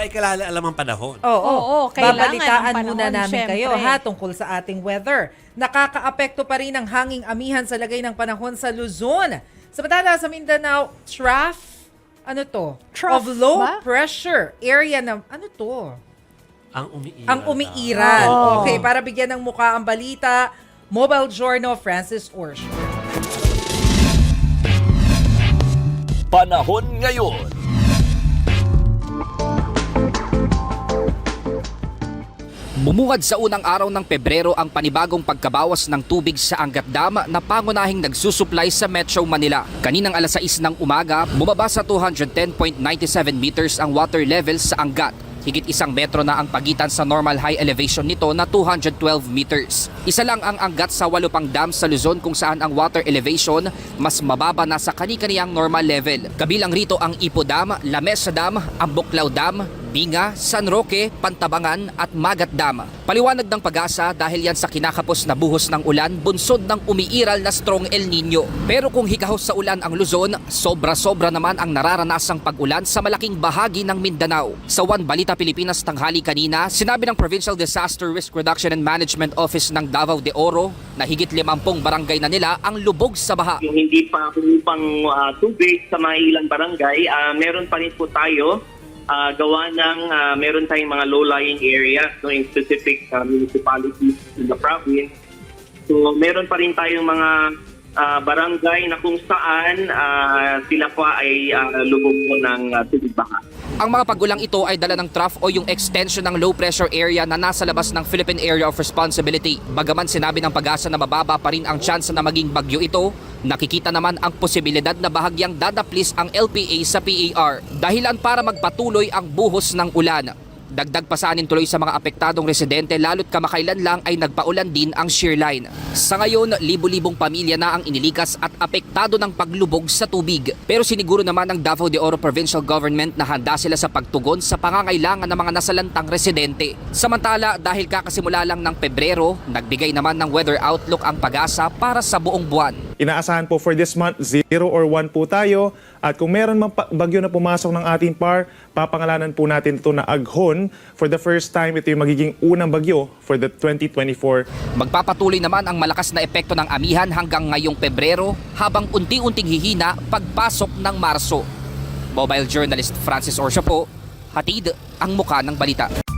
Aba, ikalala alam ang panahon. Oo, Oo, kailangan babalitaan ng muna panahon, namin syempre. kayo ha tungkol sa ating weather. Nakakaapekto pa rin ang hanging amihan sa lagay ng panahon sa Luzon. Samantala sa Mindanao, trough, ano to? Trough of low ba? pressure area na, ano to? Ang umiiral. Ang umiiral. Oo. Okay, para bigyan ng muka ang balita, Mobile Journal Francis Orsh. Panahon ngayon. Bumungad sa unang araw ng Pebrero ang panibagong pagkabawas ng tubig sa Angat Dam na pangunahing nagsusupply sa Metro Manila. Kaninang alas 6 ng umaga, bumaba sa 210.97 meters ang water level sa Angat. Higit isang metro na ang pagitan sa normal high elevation nito na 212 meters. Isa lang ang anggat sa walupang dam sa Luzon kung saan ang water elevation mas mababa na sa kani-kaniyang normal level. Kabilang rito ang Ipo Dam, La Mesa Dam, Ambuklaw Dam, Binga, San Roque, Pantabangan at Magat Dam. Paliwanag ng pag-asa dahil yan sa kinakapos na buhos ng ulan bunsod ng umiiral na strong El Nino. Pero kung higahos sa ulan ang Luzon, sobra-sobra naman ang nararanasang pag-ulan sa malaking bahagi ng Mindanao. Sa One Balita Pilipinas tanghali kanina, sinabi ng Provincial Disaster Risk Reduction and Management Office ng Davao de Oro na higit 50 barangay na nila ang lubog sa baha. yung hindi pa pumipang ah, tubig sa mga ilang barangay, ah, meron pa rin po tayo ah, gawa ng ah, meron tayong mga low-lying areas no, in specific ah, municipalities in the province. So meron pa rin tayong mga ah, barangay na kung saan ah, sila pa ay ah, lubog po ng ah, tubig baha. Ang mga pagulang ito ay dala ng trough o yung extension ng low pressure area na nasa labas ng Philippine Area of Responsibility. Bagaman sinabi ng pag-asa na mababa pa rin ang tsansa na maging bagyo ito, nakikita naman ang posibilidad na bahagyang dadaplis ang LPA sa PAR. Dahilan para magpatuloy ang buhos ng ulan. Dagdag pasanin tuloy sa mga apektadong residente lalo't kamakailan lang ay nagpaulan din ang shear line. Sa ngayon, libo-libong pamilya na ang inilikas at apektado ng paglubog sa tubig. Pero siniguro naman ng Davao de Oro Provincial Government na handa sila sa pagtugon sa pangangailangan ng mga nasalantang residente. Samantala, dahil kakasimula lang ng Pebrero, nagbigay naman ng weather outlook ang pag-asa para sa buong buwan. Inaasahan po for this month, 0 or 1 po tayo. At kung meron mang bagyo na pumasok ng ating par, papangalanan po natin ito na Aghon. For the first time, ito yung magiging unang bagyo for the 2024 Magpapatuloy naman ang malakas na epekto ng amihan hanggang ngayong Pebrero habang unti-unting hihina pagpasok ng Marso. Mobile journalist Francis Orsio po, hatid ang muka ng balita.